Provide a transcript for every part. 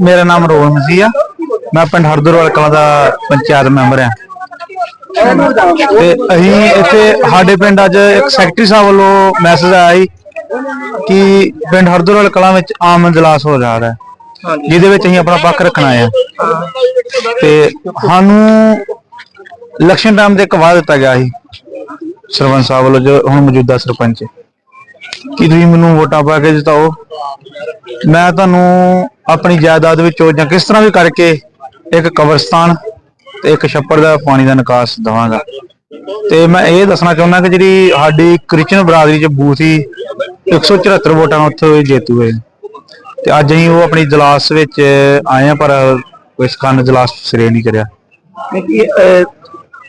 ਮੇਰਾ ਨਾਮ ਰੋਹਨ ਮਸੀਹ ਆ। ਮੈਂ ਪਿੰਡ ਹਰਦਰਵਾਲ ਕਲਾਂ ਦਾ ਪੰਚਾਇਤ ਮੈਂਬਰ ਆ। ਤੇ ਅਸੀਂ ਇੱਥੇ, ਸਾਡੇ ਪਿੰਡ ਅੱਜ ਇੱਕ ਸੈਕਟਰੀ ਸਾਹਿਬ ਵੱਲੋਂ ਮੈਸੇਜ ਆਇਆ ਸੀ ਕਿ ਪਿੰਡ ਹਰਦਰਵਾਲ ਕਲਾਂ ਵਿੱਚ ਆਮ ਇਜਲਾਸ ਹੋ ਜਾ ਰਿਹਾ। ਹੈ ਜਿਹਦੇ ਵਿੱਚ ਅਸੀਂ ਆਪਣਾ ਪੱਖ ਰੱਖਣਾ ਆ। ਤੇ ਸਾਨੂੰ ਇਲੈਕਸ਼ਨ ਟਾਈਮ ਤੇ ਇੱਕ ਵਾਅਦਾ ਦਿੱਤਾ ਗਿਆ ਸੀ। ਸਰਪੰਚ ਸਾਹਿਬ ਵੱਲੋਂ ਜੋ ਹੁਣ ਮੌਜੂਦਾ ਸਰਪੰਚ। ਹੈ ਕਿ ਤੁਸੀਂ ਮੈਨੂੰ ਵੋਟਾਂ ਪਾ ਕੇ ਜਿਤਾਓ। ਮੈਂ ਤੁਹਾਨੂੰ ਆਪਣੀ ਜਾਇਦਾਦ ਵਿੱਚੋਂ ਜਾਂ ਕਿਸ ਤਰ੍ਹਾਂ ਵੀ ਕਰਕੇ ਇੱਕ ਕਬਰਸਤਾਨ ਤੇ ਇੱਕ ਛੱਪੜ ਦਾ ਪਾਣੀ ਦਾ ਨਿਕਾਸ ਦਵਾਂਗਾ। ਤੇ ਮੈਂ ਇਹ ਦੱਸਣਾ ਚਾਹੁੰਦਾ ਕਿ ਜਿਹੜੀ ਸਾਡੀ ਕ੍ਰਿਸਚਨ ਬਰਾਦਰੀ ਚ ਬੂਥ ਸੀ 174 ਵੋਟਾਂ ਨਾਲ ਉੱਥੇ ਜੇਤੂ ਹੋਏ। ਤੇ ਅੱਜ ਅਸੀਂ ਉਹ ਆਪਣੀ ਜਲਾਸ ਵਿੱਚ ਆਏ ਆ ਪਰ ਇਸ ਕਾਰਨ ਜਲਾਸ ਸਿਰੇ ਨਹੀਂ ਕਰਿਆ।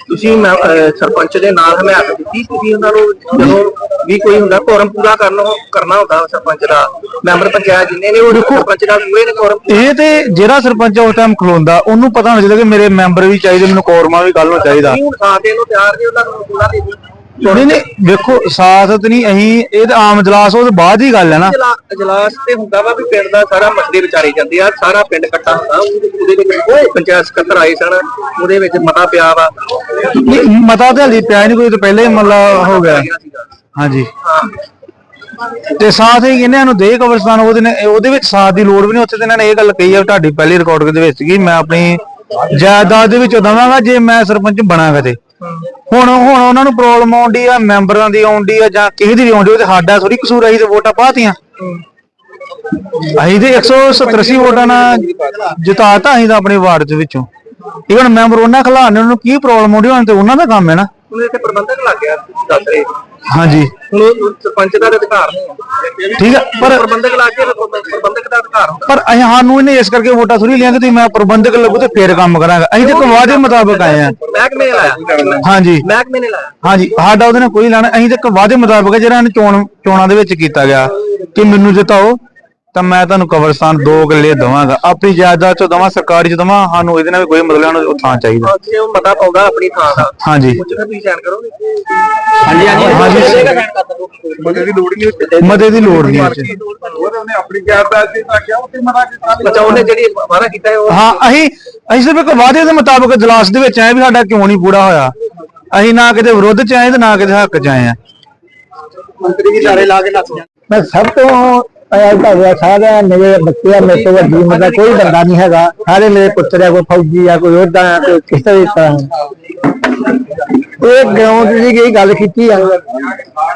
ਤੁਸੀਂ ਮੈਂ, ਅਹ, ਸਰਪੰਚ ਦੇ ਨਾਲ ਹਮਾਇਤ ਦਿੱਤੀ। ਤੁਸੀਂ ਉਹਨਾਂ ਨੂੰ ਜਦੋਂ ਵੀ ਕੋਈ ਹੁੰਦਾ ਫੋਰਮ ਪੂਰਾ ਕਰਨ ਕਰਨਾ ਹੁੰਦਾ ਸਰਪੰਚ ਦਾ। ਮੈਂਬਰ ਪੰਚਾਇਤ ਜਿੰਨੇ ਨੇ ਉਹ ਸਰਪੰਚ ਦਾ ਪੂਰੇ ਨੇ ਫੋਰਮ ਇਹ ਤੇ ਜਿਹੜਾ ਸਰਪੰਚ ਉਸ ਟਾਈਮ ਖਲੋਂਦਾ ਉਹਨੂੰ ਪਤਾ ਹੋਣਾ ਚਾਹੀਦਾ ਕਿ ਮੇਰੇ ਮੈਂਬਰ ਵੀ ਚਾਹੀਦੇ ਮੈਨੂੰ ਕੋਰਮਾ ਵੀ ਗੱਲ ਹੋਣਾ ਚਾਹੀਦਾ। ਹੁਣ ਸਾਥ ਦੇਣ ਨੂੰ ਤਿਆਰ ਨੇ ਉਹਨਾਂ ਨੂੰ ਪੂਰਾ ਦੇ ਦਿਓ। ਨਹੀਂ ਨਹੀਂ ਵੇਖੋ ਸਾਥ ਨਹੀਂ ਅਸੀਂ ਇਹ ਤਾਂ ਆਮ ਇਜਲਾਸ ਉਹ ਤੋਂ ਬਾਅਦ ਹੀ ਗੱਲ ਹੈ ਨਾ। ਇਜਲਾ- ਇਜਲਾਸ ਤੇ ਹੁੰਦਾ ਵਾ ਵੀ ਪਿੰਡ ਦਾ ਸਾਰਾ ਮਸਲੇ ਵਿਚਾਰੇ ਜਾਂਦੇ ਆ ਸਾਰਾ ਪਿੰਡ ਇਕੱਠਾ ਹੁੰਦਾ ਉਹਦੇ ਵਿੱਚ ਪੰਚਾਇਤ ਸਕੱਤਰ ਆਏ ਸਨ ਉਹਦੇ ਵਿੱਚ ਮਤਾ ਪਿਆ ਵਾ। ਨਹੀਂ, ਮਤਾ ਤੇ ਹਲੀ ਪਿਆ ਨਹੀਂ ਕੋਈ ਤਾਂ ਪਹਿਲੇ ਹੀ ਮਤਲਬ ਹੋ ਗਿਆ। ਹਾਂਜੀ। ਹਾਂ ਤੇ ਸਾਥ ਹੀ ਇਹਨਾਂ ਨੂੰ ਦੇ ਕਬਰਸਤਾਨ ਉਹਦੇ ਨੇ ਉਹਦੇ ਵਿੱਚ ਸਾਥ ਦੀ ਲੋੜ ਵੀ ਨਹੀਂ ਉੱਥੇ ਤੇ ਇਹਨਾਂ ਨੇ ਇਹ ਗੱਲ ਕਹੀ ਆ ਤੁਹਾਡੀ ਪਹਿਲੀ ਰਿਕਾਰਡਿੰਗ ਦੇ ਵਿੱਚ ਕਿ ਮੈਂ ਆਪਣੀ ਜਾਇਦਾਦ ਦੇ ਵਿੱਚੋਂ ਦਵਾਂਗਾ ਜੇ ਮੈਂ ਸਰਪੰਚ ਬਣਾਂਗਾ ਤੇ। ਹੁਣ ਹੁਣ ਉਹਨਾਂ ਨੂੰ ਪ੍ਰੋਬਲਮ ਆਉਂਦੀ ਆ, ਮੈਂਬਰਾਂ ਦੀ ਆਉਂਦੀ ਆ ਜਾਂ ਕਿਸੇ ਦੀ ਵੀ ਆਉਂਦੀ ਉਹ ਤੇ ਸਾਡਾ ਥੋੜੀ ਕਸੂਰ ਆਈ ਤੇ ਵੋਟਾਂ ਪਾਤੀਆਂ ਅਸੀਂ ਤੇ 187 ਵੋਟਾਂ ਨਾਲ ਜਿਤਾਤਾ ਅਸੀਂ ਤਾਂ ਆਪਣੇ ਵਾਰਡ ਦੇ ਵਿੱਚੋਂ। ਇਵਨ ਮੈਂਬਰ ਉਹਨਾਂ ਖਿਲਾਣੇ ਉਹਨਾਂ ਨੂੰ ਕੀ ਪ੍ਰੋਬਲਮ ਆਉਂਦੀ ਉਹਨਾਂ ਤੇ ਉਹਨਾਂ ਦਾ ਕੰਮ ਹੈ ਨਾ। ਉਹਦੇ ਤੇ ਪ੍ਰਬੰਧਕ ਲੱਗ ਗਿਆ ਤੁਸੀਂ ਦੱਸ ਰਹੇ। ਹਾਂਜੀ। ਹੁਣ ਉਹ ਸਰਪੰਚ ਦਾ ਤਾਂ ਅਧਿਕਾਰ ਨਹੀਂ ਠੀਕ ਆ ਪਰ ਪ੍ਰਬੰਧਕ ਗਿਆ ਤਾਂ ਪ੍ਰਬੰਧਕ ਦਾ ਅਧਿਕਾਰ ਹੁੰਦਾ। ਪਰ ਅਸੀਂ ਸਾਨੂੰ ਇਹਨੇ ਇਸ ਕਰਕੇ ਵੋਟਾਂ ਥੋੜੀ ਲਿਆ ਕਿ ਤੁਸੀਂ ਮੈਂ ਪ੍ਰਬੰਧਕ ਲੱਗੂ ਤੇ ਫੇਰ ਕੰਮ ਕਰਾਂਗਾ। ਅਸੀਂ ਤੇ ਇੱਕ ਵਾਅਦੇ ਮੁਤਾਬਕ ਆਏ ਆ। ਮਹਿਕਮੇ ਨੇ ਲਾਇਆ। ਹਾਂਜੀ। ਮਹਿਕਮੇ ਨੇ ਲਾਇਆ। ਹਾਂਜੀ ਸਾਡਾ ਉਹਦੇ ਨਾਲ ਕੋਈ ਲੈਣਾ ਅਸੀਂ ਤੇ ਇੱਕ ਵਾਅਦੇ ਮੁਤਾਬਕ ਜਿਹੜਾ ਇਹਨੇ ਚੋਣ ਚੋਣਾਂ ਦੇ ਵਿੱਚ ਕੀਤਾ ਗਿਆ ਕਿ ਮੈਨੂੰ ਜਿਤਾਓ ਤਾਂ ਮੈਂ ਤੁਹਾਨੂੰ ਕਬਰਸਤਾਨ ਦੋ ਗੱਲੇ ਦਵਾਂਗਾ। ਆਪਣੀ ਜਾਇਦਾਦ ਚੋਂ ਦਵਾਂ ਸਰਕਾਰੀ ਚ ਦਵਾਂ ਸਾਨੂੰ ਇਹਦੇ ਨਾਲ ਵੀ ਕੋਈ ਮਤਲਬ ਸਾਨੂੰ ਉਹ ਥਾਂ ਚਾਹੀਦਾ। ਉਹ ਪਾਉਂਦਾ ਆਪਣੀ ਥਾਂ ਦਾ। ਹਾਂਜੀ। ਉੱਚ ਫਿਰ ਤੁਸੀਂ ਸਾਈਨ ਕਰੋਗੇ। ਹਾਂਜੀ ਹਾਂਜੀ। ਮਤੇ ਦੀ ਲੋੜ ਨਹੀਂ ਮਤੇ ਦੀ ਲੋੜ ਨਹੀਂ ਇਹ 'ਚ। ਉਹਨੇ ਆਪਣੀ ਜਾਇਦਾਦ ਦੇ ਤਾਂ ਕਿਹਾ ਉੱਥੇ ਮਤਾ ਕੀਤਾ ਅੱਛਾ ਉਹਨੇ ਜਿਹੜੀ ਵਾਅਦਾ ਕੀਤਾ ਹੈ ਉਹ ਹਾਂ ਅਸੀਂ ਅਸੀਂ ਸਿਰਫ ਇੱਕ ਵਾਅਦੇ ਦੇ ਮੁਤਾਬਕ ਜਲਾਸ ਦੇ ਵਿੱਚ ਆਏ ਵੀ ਸਾਡਾ ਕਿਉਂ ਨਹੀਂ ਪੂਰਾ ਹੋਇਆ। ਅਸੀਂ ਨਾ ਕਿਤੇ ਵਿਰੋਧ ਚ ਆਏ ਤੇ ਨਾ ਕਿਤੇ ਹੱਕ ਚ ਆਏ ਆ। ਮੰਤਰੀ ਦੀ ਸਾਰੇ ਲਾ ਕੇ ਨੱਚ ਜਾਂਦੇ ਮੈਂ ਸਭ ਤੋਂ ਤੁਹਾਡੇ ਸਾਰੇ ਮੇਰੇ ਬੱਚੇ ਆ ਮੇਰੇ ਤੋਂ ਵੱਡੀ ਮੇਰਾ ਕੋਈ ਬੰਦਾ ਨਹੀਂ ਹੈਗਾ। ਸਾਰੇ ਮੇਰੇ ਪੁੱਤਰ ਆ, ਕੋਈ ਫੌਜੀ ਆ, ਕੋਈ ਉਹਦਾ ਆ, ਕੋਈ ਕਿਸ ਤਰ੍ਹਾਂ ਇਹ ਗਰਾਊਂਡ ਦੀ ਗਈ ਗੱਲ ਕੀਤੀ ਆ।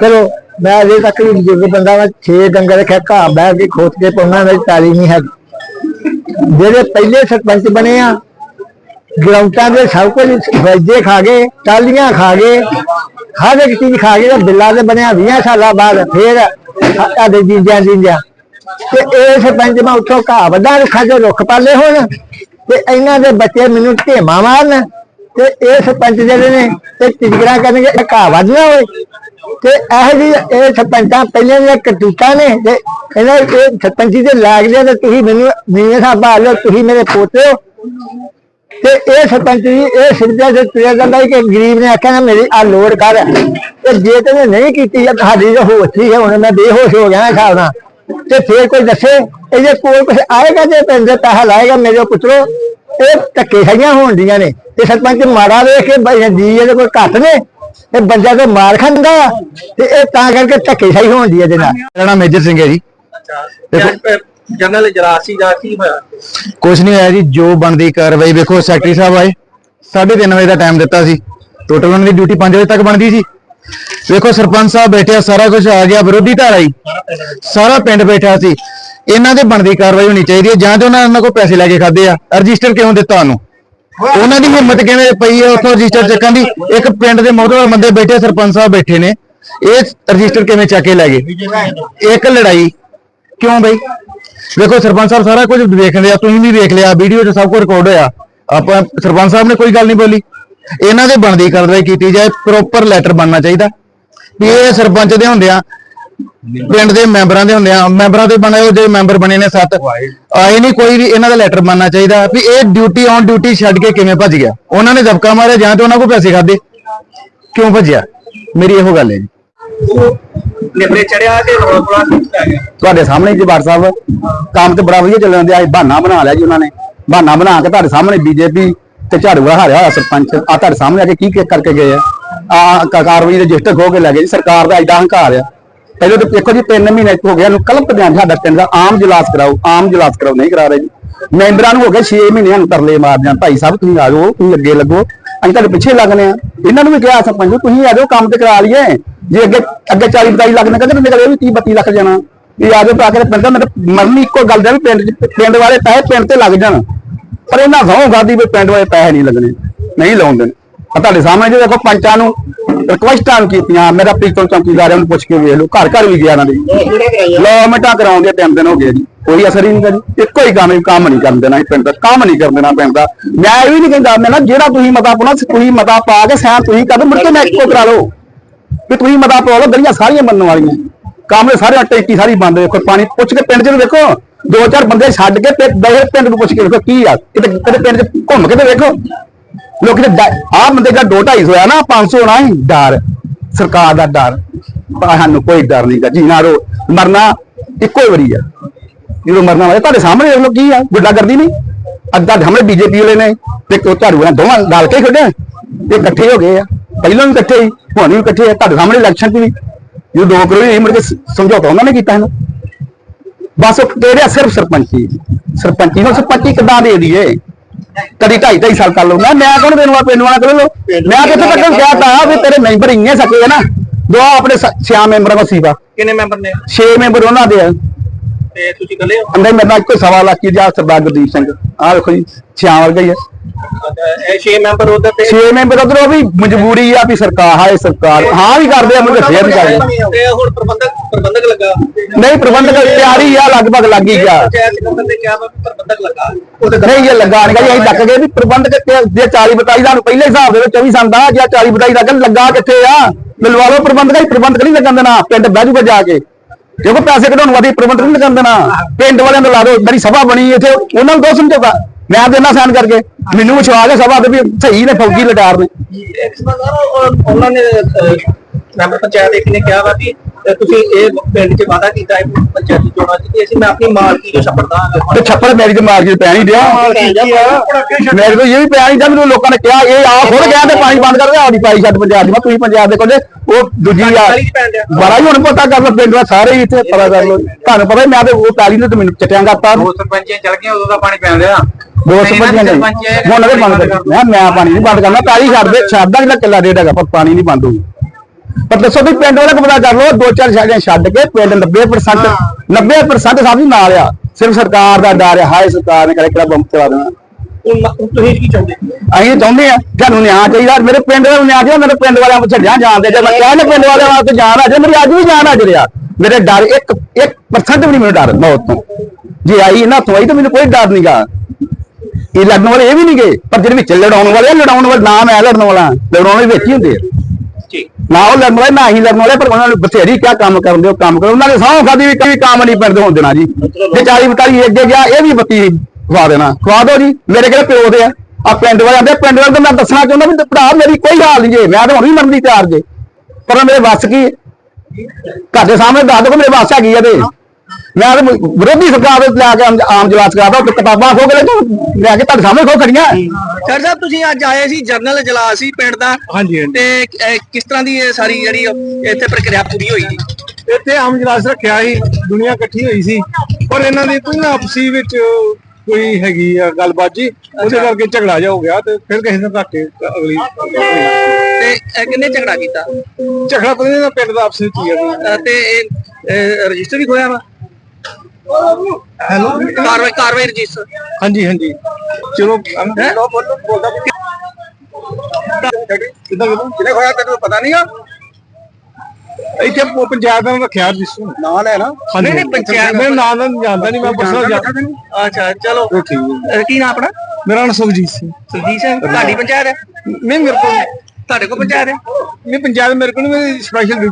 ਚਲੋ, ਮੈਂ ਅਜੇ ਤੱਕ ਵੀ ਬਜ਼ੁਰਗ ਬੰਦਾ ਮੈਂ 6 ਡੰਗਰ ਰੱਖਿਆ ਘਾਹ ਬਹਿ ਕੇ ਖੋਤ ਕੇ ਪਾਉਣਾ ਮੇਰੀ ਤਾਲੀ ਨਹੀਂ ਹੈ ਜਿਹੜੇ ਪਹਿਲੇ ਸਰਪੰਚ ਬਣੇ ਆ ਗਰਾਊਂਡਾਂ ਦੇ ਸਭ ਕੁਝ ਵਜੇ ਖਾ ਗਏ ਟਾਲੀਆਂ ਖਾ ਗਏ, ਹਰ ਇੱਕ ਚੀਜ਼ ਖਾ ਗਏ, ਬਿੱਲਾ ਦੇ ਬਣਿਆ 20 ਸਾਲਾਂ ਬਾਅਦ ਫੇਰ ਸਾਡੇ ਜੀਂਦਿਆਂ ਜੀਂਦਿਆਂ। ਤੇ ਇਹ ਸਰਪੰਚ ਮੈਂ ਉੱਥੋਂ ਘਾਹ ਵੱਡਾ ਰੁੱਖਾਂ ਦੇ ਰੁੱਖ ਪਾਲੇ ਹੋਣ, ਤੇ ਇਹਨਾਂ ਦੇ ਬੱਚੇ ਮੈਨੂੰ ਢੇਮਾ ਮਾਰਨ, ਤੇ ਇਹ ਸਰਪੰਚ ਜਿਹੜੇ ਨੇ ਤੇ ਟਿਕਰਾ ਕਰਨਗੇ ਘਾਹ ਵੱਢਣਾ ਹੋਏ। ਤੇ ਇਹ ਜੀ ਇਹ ਸਰਪੰਚਾਂ ਪਹਿਲੇ ਦੀਆਂ ਕਰਤੂਤਾਂ ਨੇ, ਤੇ ਇਹਨਾਂ ਇਹ ਸਰਪੰਚੀ ਦੇ ਲਾਗ ਲਿਆ ਤੁਸੀਂ ਮੈਨੂੰ ਨੀਵੇਂ ਸਾਹਿਬ ਆ ਲਓ ਤੁਸੀਂ ਮੇਰੇ ਪੋਤੇ ਹੋ ਤੇ ਇਹ ਸਰਪੰਚ ਜੀ ਇਹ ਸਿੱਧਾ ਤੇ ਤੁਰਿਆ ਜਾਂਦਾ ਸੀ ਕਿ ਗਰੀਬ ਨੇ ਆਖਿਆ ਨਾ ਮੇਰੀ ਆ ਲੋੜ ਕਰ। ਤੇ ਜੇ ਤੇ ਨਹੀਂ ਕੀਤੀ ਜਾਂ ਤੁਹਾਡੀ ਜੋ ਹੋਸ਼ ਸੀ ਹੁਣ ਮੈਂ ਬੇਹੋਸ਼ ਹੋ ਗਿਆ ਨਾ ਹਿਸਾਬ ਨਾਲ। ਤੇ ਫੇਰ ਕੋਈ ਦੱਸੇ ਇਹਦੇ ਕੋਲ ਕੁਝ ਆਏਗਾ ਤੇ ਪਿੰਡ ਦੇ ਪੈਸਾ ਲਾਏਗਾ ਮੇਰੇ ਪੁੱਤਰੋ? ਇਹ ਧੱਕੇ ਖਾਈਆਂ ਹੋਣਦੀਆਂ ਨੇ। ਤੇ ਸਰਪੰਚ ਮਾੜਾ ਵੇਖ ਕੇ ਬਈ ਜੀ ਇਹਦੇ ਕੋਲ ਘੱਟ ਨੇ। ਇਹ ਬੰਦਾ ਤੇ ਮਾਰ ਖਾਂਦਾ। ਤੇ ਇਹ ਤਾਂ ਕਰਕੇ ਧੱਕੇ ਖਾਈ ਹੋਣਦੀ ਇਹਦੇ ਨਾਲ। ਮੇਰਾ ਨਾਮ ਮੇਜਰ ਸਿੰਘ ਹੈ ਜੀ। ਜਨਰਲ ਜਰਾਸੀ ਦਾ ਕੀ ਹੋਇਆ? ਕੁਝ ਨਹੀਂ ਹੋਇਆ ਜੀ, ਜੋ ਬਣਦੀ ਕਾਰਵਾਈ ਵੇਖੋ, ਸੈਕਟਰੀ ਸਾਹਿਬ ਆਏ 3:30 ਵਜੇ ਦਾ ਟਾਈਮ ਦਿੱਤਾ ਸੀ। ਟੋਟਲ ਉਹਨਾਂ ਦੀ ਡਿਊਟੀ 5 ਵਜੇ ਤੱਕ ਬਣਦੀ ਸੀ। ਵੇਖੋ, ਸਰਪੰਚ ਸਾਹਿਬ ਬੈਠਿਆ, ਸਾਰਾ ਕੁਝ ਆ ਗਿਆ, ਵਿਰੋਧੀ ਧਾਰਾ ਹੀ। ਸਾਰਾ ਪਿੰਡ ਬੈਠਾ ਸੀ। ਇਹਨਾਂ ਦੇ ਬਣਦੀ ਕਾਰਵਾਈ ਹੋਣੀ ਚਾਹੀਦੀ ਹੈ, ਜਾਂ ਤੇ ਉਹਨਾਂ ਇਹਨਾਂ ਕੋਲ ਪੈਸੇ ਲੈ ਕੇ ਖਾਦੇ ਆ। ਰਜਿਸਟਰ ਕਿਉਂ ਦਿੱਤਾ ਉਹਨੂੰ? ਉਹਨਾਂ ਦੀ ਹਿੰਮਤ ਕਿਵੇਂ ਪਈ ਹੈ ਉੱਥੋਂ ਰਜਿਸਟਰ ਚੱਕਣ ਦੀ? ਇੱਕ ਪਿੰਡ ਦੇ ਮੋਹਤਵਾਰ ਬੰਦੇ ਬੈਠੇ, ਸਰਪੰਚ ਸਾਹਿਬ ਬੈਠੇ ਨੇ। ਇਹ ਰਜਿਸਟਰ ਕਿਵੇਂ ਚੱਕ ਕੇ ਲੈ ਗਏ? ਇੱਕ ਲੜਾਈ। ਕਿਉਂ ਬਈ? ਵੇਖੋ ਸਰਪੰਚ ਸਾਹਿਬ ਸਾਰਾ ਕੁਝ ਵੇਖਦੇ ਆ, ਤੁਸੀਂ ਵੀ ਵੇਖ ਲਿਆ ਵੀਡੀਓ 'ਚ ਸਭ ਕੁਝ ਰਿਕਾਰਡ ਹੋਇਆ। ਆਪਾਂ ਸਰਪੰਚ ਸਾਹਿਬ ਨੇ ਕੋਈ ਗੱਲ ਨਹੀਂ ਬੋਲੀ। ਇਹਨਾਂ ਦੇ ਬਣਦੀ ਕਾਰਵਾਈ ਕੀਤੀ ਜਾਏ ਪ੍ਰੋਪਰ ਲੈਟਰ ਬਣਨਾ ਚਾਹੀਦਾ। ਵੀ ਇਹ ਸਰਪੰਚ ਦੇ ਹੁੰਦਿਆਂ ਪਿੰਡ ਦੇ ਮੈਂਬਰਾਂ ਦੇ ਹੁੰਦੇ ਆ, ਮੈਂਬਰਾਂ ਦੇ ਬਣੇ ਉਹ ਜਿਹੜੇ ਮੈਂਬਰ ਬਣੇ ਨੇ ਸੱਤ, ਆਏ ਨਹੀਂ ਕੋਈ ਵੀ ਇਹਨਾਂ ਦਾ ਲੈਟਰ ਬਣਨਾ ਚਾਹੀਦਾ। ਵੀ ਇਹ ਡਿਊਟੀ ਔਨ ਡਿਊਟੀ ਛੱਡ ਕੇ ਕਿਵੇਂ ਭੱਜ ਗਿਆ? ਉਹਨਾਂ ਨੇ ਦਬਕਾ ਮਾਰਿਆ ਜਾਂ ਤੇ ਉਹਨਾਂ ਕੋਲ ਪੈਸੇ ਖਾਦੇ ਕਿਉਂ ਭੱਜਿਆ? ਮੇਰੀ ਇਹੋ ਗੱਲ ਹੈ ਜੀ। ਨਿਬਰੇ ਚੜਿਆ ਤੇ ਰੋਲ ਪੜਾ ਗਿਆ। ਤੁਹਾਡੇ ਸਾਹਮਣੇ ਜੀ ਬਾਰ ਸਾਹਿਬ ਕੰਮ ਤੇ ਬੜਾ ਵਧੀਆ ਚੱਲਣ ਦਿਆ ਇਹ ਬਹਾਨਾ ਬਣਾ ਲਿਆ ਜੀ ਉਹਨਾਂ ਨੇ। ਬਹਾਨਾ ਬਣਾ ਕੇ ਤੁਹਾਡੇ ਸਾਹਮਣੇ ਬੀਜੇਪੀ ਤੇ ਝਾੜੂ ਹਾਰਿਆ ਹੋਇਆ ਸਰਪੰਚ। ਆ ਤੁਹਾਡੇ ਸਾਹਮਣੇ ਆ ਕੇ ਕੀ ਕਰਕੇ ਗਏ ਆ? ਆ ਕਾਰਵਾਈ ਰਜਿਸਟਰ ਖੋ ਕੇ ਲੈ ਜੀ ਸਰਕਾਰ ਦਾ ਐਡਾ ਹੰਕਾਰ ਆ। ਪਹਿਲਾਂ ਤਾਂ ਦੇਖੋ ਜੀ 3 ਮਹੀਨੇ ਹੋ ਗਿਆ ਨੂੰ ਕਲਪ ਧਿਆਨ ਸਾਡਾ ਪਿੰਡ ਦਾ ਆਮ ਜਲਾਸ ਕਰਾਓ ਆਮ ਜਲਾਸ ਕਰਾਓ ਨਹੀਂ ਕਰਾ ਰਹੇ ਜੀ। ਮੈਂਬਰਾਂ ਨੂੰ ਹੋ ਗਏ 6 ਮਹੀਨਿਆਂ ਨੂੰ ਤਰਲੇ ਮਾਰਦੇ ਆ ਭਾਈ ਸਾਹਿਬ ਤੁਸੀਂ ਆ ਜਾਓ ਤੁਸੀਂ ਅੱਗੇ ਲੱਗੋ। ਅਸੀਂ ਤੁਹਾਡੇ ਪਿੱਛੇ ਲੱਗਨੇ ਆ। ਇਹਨਾਂ ਨੂੰ ਵੀ ਕਿਹਾ ਸਰਪੰਚ ਨੂੰ, ਤੁਸੀਂ ਆ ਜਾਓ ਕੰਮ ਤੇ ਕਰਾ ਲਈਏ। ਜੇ ਅੱਗੇ ਅੱਗੇ 40 42 ਲੱਖ ਨੇ ਕਹਿੰਦੇ ਨਿਕਲੇ ਵੀ 30 32 ਲੱਖ ਜਾਣਾ। ਵੀ ਆ ਜਾਓ ਪਾ ਕੇ ਪਿੰਡ ਦਾ ਮੇਰੇ ਮਰਨੀ ਇੱਕੋ ਗੱਲ ਦਾ ਵੀ ਪਿੰਡ ਪਿੰਡ ਵਾਲੇ ਪੈਸੇ ਪਿੰਡ ਤੇ ਲੱਗ ਜਾਣ। ਪਰ ਇਹਨਾਂ ਸਹੁੰ ਖਾਦੀ ਵੀ ਪਿੰਡ ਵਾਲੇ ਪੈਸੇ ਨਹੀਂ ਲੱਗਣੇ, ਨਹੀਂ ਲਾਉਣ ਦੇਣ। ਤੁਹਾਡੇ ਸਾਹਮਣੇ ਜੇ ਦੇਖੋ ਪੰਚਾਂ ਨੂੰ ਰਿਕੁਐਸਟਾਂ ਕੀਤੀਆਂ, ਮੇਰਾ ਪ੍ਰੀਤਮ ਚੌਕੀਦਾਰਿਆਂ ਨੂੰ ਪੁੱਛ ਕੇ ਵੇਖ ਲਓ, ਘਰ ਘਰ ਵੀ ਗਿਆ ਇਹਨਾਂ ਦੇ। ਲੋ, ਮਿਟਾ ਕਰਾਉਂਦੇ, ਤਿੰਨ ਦਿਨ ਹੋ ਗਏ ਜੀ। ਕੋਈ ਅਸਰ ਹੀ ਨਹੀਂ ਕਰੀ ਇੱਕੋ ਹੀ ਕੰਮ ਕੰਮ ਨਹੀਂ ਕਰਨ ਦੇਣਾ ਪਿੰਡ ਦਾ, ਕੰਮ ਨਹੀਂ ਕਰਨ ਦੇਣਾ ਪਿੰਡ ਦਾ। ਮੈਂ ਇਹ ਵੀ ਨਹੀਂ ਕਹਿੰਦਾ, ਮੈਂ ਨਾ ਜਿਹੜਾ ਤੁਸੀਂ ਮਤਾ ਪਾਉਣਾ, ਤੁਸੀਂ ਮਤਾ ਪਾ ਕੇ ਸਹਿਮ ਤੁਸੀਂ ਕਰ ਦਿਓ, ਮੁੜ ਕੇ ਮੈਂ ਇੱਕੋ ਕਰਾ ਲਓ ਵੀ ਤੁਸੀਂ ਮਤਾ ਪਾ ਲਓ, ਗਲੀਆਂ ਸਾਰੀਆਂ ਬਣਨ ਵਾਲੀਆਂ। ਕੰਮ ਦੇ ਸਾਰੇ ਟੈਂਕੀ ਸਾਰੀ ਬੰਦ ਦੇਖੋ ਪਾਣੀ ਪੁੱਛ ਕੇ ਪਿੰਡ 'ਚ ਵੀ ਦੇਖੋ ਦੋ ਚਾਰ ਬੰਦੇ ਛੱਡ ਕੇ ਤੇ ਦਹੇ ਪਿੰਡ ਨੂੰ ਪੁੱਛ ਕੇ ਦੇਖੋ ਕੀ ਆ। ਕਿਤੇ ਕਿਤੇ ਪਿੰਡ 'ਚ ਘੁੰਮ ਕੇ ਤੇ ਵੇਖੋ। ਲੋਕੀ ਤੇ ਆਹ ਬੰਦੇ ਦਾ 2 250 ਹੋਇਆ ਨਾ 500 ਹੋਣਾ ਹੀ ਡਰ। ਸਰਕਾਰ ਦਾ ਡਰ। ਸਾਨੂੰ ਕੋਈ ਡਰ ਨਹੀਂ ਗਾ। ਜੀਣਾ ਰੋ। ਮਰਨਾ ਇੱਕੋ ਹੀ ਵਾਰੀ ਆ। ਜਦੋਂ ਮਰਨਾ ਵਾਲੇ ਤੁਹਾਡੇ ਸਾਹਮਣੇ ਦੇਖ ਲਓ ਕੀ ਆ। ਗੁੱਡਾ ਕਰਦੀ ਨਹੀਂ। ਅੱਧਾ ਹਮਲੇ ਬੀਜੇਪੀ ਵਾਲੇ ਨੇ, ਤੇ ਕੋ ਝਾੜੂ ਵਾਲੇ ਦੋਵਾਂ ਨਾਲ ਕੇ ਖੜੇ ਤੇ ਇਕੱਠੇ ਹੋ ਗਏ ਆ। ਪਹਿਲਾਂ ਵੀ ਇਕੱਠੇ ਸੀ ਹੁਣ ਵੀ ਇਕੱਠੇ ਆ ਤੁਹਾਡੇ ਸਾਹਮਣੇ ਇਲੈਕਸ਼ਨ 'ਚ ਵੀ ਜਦੋਂ ਦੋ ਕਰੋੜ ਹੋਈ ਮੁੜ ਕੇ ਸਮਝੌਤਾ ਉਹਨਾਂ ਨੇ ਕੀਤਾ ਇਹਨੂੰ। ਬਸ ਉਹ ਕਹਿ ਰਿਹਾ ਸਿਰਫ ਸਰਪੰਚੀ। ਸਰਪੰਚੀ ਨੂੰ ਸਰਪੰਚੀ ਕਿੱਦਾਂ ਦੇ ਦਈਏ? ਕਦੀ ਢਾਈ ਢਾਈ ਸਾਲ ਕਰ ਲਓ। ਮੈਂ ਮੈਂ ਕੌਣ ਦੇਣ ਵਾਲਾ ਪਿੰਡ ਵਾਲਾ ਕਰ ਲਓ? ਮੈਂ ਕਿੱਥੇ ਤੱਕ ਕਿਹਾ ਤਾਂ ਵੀ ਤੇਰੇ ਮੈਂਬਰ ਇੰਨੇ ਸਕੇ ਆ ਨਾ। ਦੋ ਆਪਣੇ ਛਿਆ ਮੈਂਬਰਾਂ ਦਾ ਸੀਵਾ ਕਿੰਨੇ ਮੈਂਬਰ ਨੇ? 6 ਮੈਂਬਰ ਉਹਨਾਂ ਦੇ ਆ। ਤੇ ਤੁਸੀਂ ਇਕੱਲੇ ਹੋ? ਅੰਦਰ ਮੇਰੇ ਨਾਲ ਇੱਕੋ ਸਵਾ ਲੱਖ ਦੀ ਆ ਸਰਦਾਰ ਗੁਰਦੀਪ ਸਿੰਘ। ਆਹ ਦੇਖੋ ਜੀ ਛਿਆ ਵਰਗਾ ਹੀ ਆ। ਅੱਛਾ, ਇਹ 6 ਮੈਂਬਰ ਉਧਰ ਤੇ 6 ਮੈਂਬਰ ਉਧਰੋਂ ਵੀ ਮਜਬੂਰੀ ਆ ਵੀ ਸਰਕਾਰ ਹਾਏ ਸਰਕਾਰ ਹਾਂ ਵੀ ਕਰਦੇ ਆ ਮੁੰਡੇ ਫੇਰ ਵੀ ਕਰਦੇ ਤੇ ਹੁਣ ਪ੍ਰਬੰਧਕ ਪ੍ਰਬੰਧਕ ਲੱਗਾ। ਨਹੀਂ ਪ੍ਰਬੰਧਕ ਤਿਆਰੀ ਆ ਲਗਭਗ ਲੱਗ ਹੀ ਗਿਆ। ਪੰਚਾਇਤ ਦੇ ਬੰਦੇ ਕਿਹਾ ਵਾ ਵੀ ਪ੍ਰਬੰਧਕ ਲੱਗਾ। ਨਹੀਂ ਇਹ ਲੱਗਾ ਅਸੀਂ ਗਏ ਵੀ ਪ੍ਰਬੰਧਕ ਜੇ 40 ਬਤਾਈ ਦਾ ਪਹਿਲੇ ਹਿਸਾਬ ਦੇ ਵਿੱਚ 24 ਸੰਦ ਜਾਂ 40 ਬਤਾਈ ਦਾ ਲੱਗਾ ਕਿੱਥੇ ਆ? ਮਿਲਵਾ ਲਓ ਪ੍ਰਬੰਧਕ ਹੀ ਪ੍ਰਬੰਧਕ ਨਹੀਂ ਲੱਗਣ ਦੇਣਾ ਪਿੰਡ ਬਹਿ ਜੂਗਾ ਜਾ ਕੇ। ਦੇਖੋ ਪੈਸੇ ਕਢਾਉਣ ਵਾਲੀ ਪ੍ਰਬੰਧ ਨਹੀਂ ਲੱਗਣ ਦੇਣਾ। ਪਿੰਡ ਵਾਲਿਆਂ ਨੂੰ ਲਾ ਦਿਓ, ਮੇਰੀ ਸਭਾ ਬਣੀ ਇੱਥੇ, ਉਹਨਾਂ ਨੂੰ ਦੋ ਸਮਝੌਤਾ ਮੈਂ ਦੇਣਾ ਸਾਈਨ ਕਰਕੇ, ਮੈਨੂੰ ਵਿਸ਼ਵਾਸ ਹੈ ਸਭਾ ਦੇ ਵੀ ਸਹੀ ਨੇ, ਫੌਜੀ ਲਟਾਰ ਨੇ। ਉਹਨਾਂ ਨੇ ਮੈਂਬਰ ਪੰਚਾਇਤ ਇੱਕ ਨੇ ਕਿਹਾ ਵਾ ਵੀ ਤੁਸੀਂ ਇਹ ਪਿੰਡ 'ਚ ਵਾਅਦਾ ਕੀਤਾ ਹੈ ਪੰਚਾਇਤੀ ਚੋਣਾਂ 'ਚ ਕਿ ਅਸੀਂ ਮੈਂ ਆਪਣੀ ਮਾਲਕੀ ਜੋ ਛੱਪੜ ਦਾਂਗੇ। ਤੇ ਛੱਪੜ ਮੇਰੀ ਤੇ ਮਾਰ ਕੇ ਪੈ ਨਹੀਂ ਦਿਆ ਮੇਰੇ ਕੋਲ ਇਹ ਵੀ ਪਿਆ ਨਹੀਂ ਜਦ ਮੈਨੂੰ ਲੋਕਾਂ ਨੇ ਕਿਹਾ ਇਹ ਆ ਖੁੱਲ ਗਿਆ ਤੇ ਪਾਣੀ ਬੰਦ ਕਰ ਦੇ ਆੜੀ ਪਾਈ ਛੱਡ ਪੰਜਾਬ ਦੀ। ਮੈਂ ਤੁਸੀਂ ਪੰਜਾਬ ਦੇ ਕੋਲੇ ਉਹ ਦੂਜੀ ਆ ਪੈਣ। ਬੜਾ ਹੀ ਹੁਣ ਪਤਾ ਕਰ ਲਓ ਪਿੰਡ ਦਾ ਸਾਰੇ ਹੀ ਇੱਥੇ ਪਤਾ ਕਰ ਲਓ। ਤੁਹਾਨੂੰ ਪਤਾ ਹੀ ਮੈਂ ਤੇ ਉਹ ਪੈਲੀ ਨੂੰ ਤੇ ਮੈਨੂੰ ਚਟਿਆਂ ਕਰਤਾ। ਦੋ ਸਰਪੰਚੀਆਂ ਚੱਲ ਗਈਆਂ ਉਦੋਂ ਦਾ ਪਾਣੀ ਪੈਂਦੇ ਆ ਦੋ ਸਰਪੰਚੀਆਂ ਨੇ ਹੁਣ ਉਹਦੇ ਬੰਦ ਕਰ ਮੈਂ ਮੈਂ ਪਾਣੀ ਨਹੀਂ ਬੰਦ ਕਰਨਾ ਪੈਲੀ ਛੱਡ ਦੇ ਛੱਡਦਾ ਜਿਹੜਾ ਕਿੱਲਾ ਡੇਢ ਹੈਗਾ ਪਰ ਪਾਣੀ ਨਹੀਂ ਬੰਦ ਹੋਊ। ਪਰ ਦੱਸੋ ਵੀ ਪਿੰਡ ਵਾਲੇ ਪਤਾ ਕਰ ਲਓ ਦੋ ਚਾਰ ਛਾੜੀਆਂ ਛੱਡ ਕੇ ਪਿੰਡ 90% 90% ਸਭ ਦੀ ਨਾਲ ਆ। ਸਿਰਫ ਸਰਕਾਰ ਦਾ ਡਰ ਹੈ ਹਾਏ ਸਰਕਾਰ ਨੇ ਕਰੇ ਕਿਹੜਾ ਬੰਬ ਚਲਾ ਦੇਣਾ। ਹੁਣ ਤੁਸੀਂ ਕੀ ਚਾਹੁੰਦੇ? ਅਸੀਂ ਚਾਹੁੰਦੇ ਆ ਤੁਹਾਨੂੰ ਨਿਆਂ ਚਾਹੀਦਾ ਮੇਰੇ ਪਿੰਡ ਦਾ ਨਿਆਂ ਚਾਹੀਦਾ ਮੇਰੇ ਪਿੰਡ ਵਾਲਿਆਂ ਨੂੰ ਛੱਡਿਆ ਜਾਣਦੇ ਜੇ ਮੈਂ ਕਿਹਾ ਨਾ ਪਿੰਡ ਵਾਲਿਆਂ ਵਾਸਤੇ ਜਾਨ ਆ ਜੇ ਮੇਰੀ ਅੱਜ ਵੀ ਜਾਨ ਆ ਰਿਹਾ। ਮੇਰੇ ਡਰ ਇੱਕ 1% ਵੀ ਨਹੀਂ ਮੈਨੂੰ ਡਰ ਮੌਤ ਤੋਂ ਜੇ ਆਈ ਇਹਨਾਂ ਤੋਂ ਆਈ ਤਾਂ ਮੈਨੂੰ ਕੋਈ ਡਰ ਨਹੀਂਗਾ ਇਹ ਲੜਨ ਵਾਲੇ ਇਹ ਵੀ ਨਹੀਂ ਗਏ ਪਰ ਜਿਹੜੇ ਵਿੱਚ ਲੜਾਉਣ ਵਾਲੇ ਲੜਾਉਣ ਵਾਲਾ ਨਾਮ ਹੈ ਲੜਨ ਵਾਲਾ ਲੜਾਉਣ ਵਾਲੇ ਵਿੱਚ ਹੀ ਹੁੰਦੇ ਆ। ਨਾ ਉਹ ਲੜਨ ਵਾਲੇ ਨਾ ਹੀ ਲੜਨ ਵਾਲੇ ਪਰ ਉਹਨਾਂ ਨੂੰ ਬਥੇਰੀ ਕਿਆ ਕੰਮ ਕਰਨ ਦਿਓ ਕੰਮ ਕਰੋ। ਉਹਨਾਂ ਨੇ ਸਹੁੰ ਖਾਦੀ ਵੀ ਕੋਈ ਕੰਮ ਨਹੀਂ ਪਿੰਡ ਦੇ ਹੋਣ ਦੇਣਾ ਜੀ। ਜੇ 40 45 ਅੱਗੇ ਗਿਆ ਇਹ ਵੀ ਬੱਤੀ ਖਵਾ ਦੇਣਾ। ਖਵਾ ਦਿਓ ਜੀ ਮੇਰੇ ਕਿਹੜੇ ਪਿਓ ਦੇ ਆ। ਆ ਪਿੰਡ ਵਾਲੇ ਆਂਦੇ ਪਿੰਡ ਵਾਲੇ ਤਾਂ ਮੈਂ ਦੱਸਣਾ ਚਾਹੁੰਦਾ ਵੀ ਭਰਾ ਮੇਰੀ ਕੋਈ ਹਾਲ ਨਹੀਂ ਜੇ ਮੈਂ ਤਾਂ ਹੁਣ ਵੀ ਮਰਨ ਦੀ ਤਿਆਰ ਜੇ। ਪਰ ਮੇਰੇ ਵੱਸ ਕੀ? ਘਰ ਦੇ ਸਾਹਮਣੇ ਦੱਸ ਦਿਓ ਮੇਰੇ ਵੱਸ ਹੈਗੀ ਆ ਤੇ। ਮੈਂ ਤਾਂ ਵਿਰੋਧੀ ਸਰਕਾਰ ਦੇ ਲੈ ਕੇ ਆਮ- ਜਲਾਸ ਕਰਾਦਾ ਤੇ ਕਿਤਾਬਾਂ ਖੋ ਕੇ ਲੈ ਕੇ ਲੈ ਕੇ ਤੁਹਾਡੇ ਸਾਹਮਣੇ ਖੋ ਖੜੀਆਂ। ਸਰ ਸਾਹਿਬ ਤੁਸੀਂ ਅੱਜ ਆਏ ਸੀ ਜਰਨਲ ਜਲਾਸ ਸੀ ਪਿੰਡ ਦਾ। ਹਾਂਜੀ ਤੇ ਕਿਸ ਤਰ੍ਹਾਂ ਦੀ ਇਹ ਸਾਰੀ ਜਿਹੜੀ ਇੱਥੇ ਪ੍ਰਕਿਰਿਆ ਪੂਰੀ ਹੋਈ ਜੀ ਇੱਥੇ ਆਮ ਜਲਾਸ ਰੱਖਿਆ ਸੀ ਦੁਨੀਆ ਇਕੱਠੀ ਹੋਈ ਸੀ। ਪਰ ਇਹਨਾਂ ਦੀ ਕੋਈ ਨਾ ਆਪਸੀ ਵਿੱਚ ਕੋਈ ਹੈਗੀ ਆ ਗੱਲਬਾਤ ਜੀ ਉਹਦੇ ਕਰਕੇ ਝਗੜਾ ਜਾ ਹੋ ਗਿਆ ਤੇ ਫਿਰ ਕਿਸੇ ਨੇ ਘਾਟੇ ਅਗਲੀ ਤੇ ਕਿੰਨੇ ਝਗੜਾ ਕੀਤਾ? ਝਗੜਾ ਪਤਾ ਨਹੀਂ ਪਿੰਡ ਦਾ ਆਪਸ ਵਿੱਚ ਹੀ ਆ ਤੇ ਇਹ ਰਜਿਸਟਰ ਵੀ ਖੋਇਆ ਵਾ? ਹੈਲੋ? ਕਾਰਵਾਈ ਕਾਰਵਾਈ ਰਜਿਸਟਰ ਹਾਂਜੀ ਹਾਂਜੀ। ਚਲੋ ਹੈਂ? ਕਿੱਦਾਂ ਕਿੱਦਾਂ? ਕਿਹਨੇ ਹੋਇਆ ਤੈਨੂੰ ਪਤਾ ਨਹੀਂਗਾ ਇੱਥੇ ਪ- ਪੰਚਾਇਤ ਨੇ ਰੱਖਿਆ ਜਿਸ ਨਾਂ ਲੈ ਨਾ? ਨਹੀਂ, ਨਹੀਂ, ਪੰਚਾਇਤ- ਮੈਂ ਨਾਂ ਦਾ ਨਹੀਂ ਜਾਣਦਾ ਨਹੀਂ ਮੈਂ ਪਰਸਨਲ ਜਾਣਦਾ ਅੱਛਾ ਚਲੋ। ਕੀ ਨਾਮ ਆਪਣਾ? ਮੇਰਾ ਨਾਮ ਸੁਖਜੀਤ ਸਿੰਘ। ਸੁਰਜੀਤ ਸਿੰਘ ਤੁਹਾਡੀ ਪੰਚਾਇਤ ਹੈ? ਨਹੀਂ ਮੇਰੇ ਕੋਲ ਤੁਹਾਡੇ ਕੋਲ ਪੰਚਾਇਤ ਹੈ? ਨਹੀਂ ਪੰਚਾਇਤ ਮੇਰੇ ਕੋਲ ਨਹੀਂ ਮੇਰੀ ਸਪੈਸ਼ਲ ਡਿਊਟੀ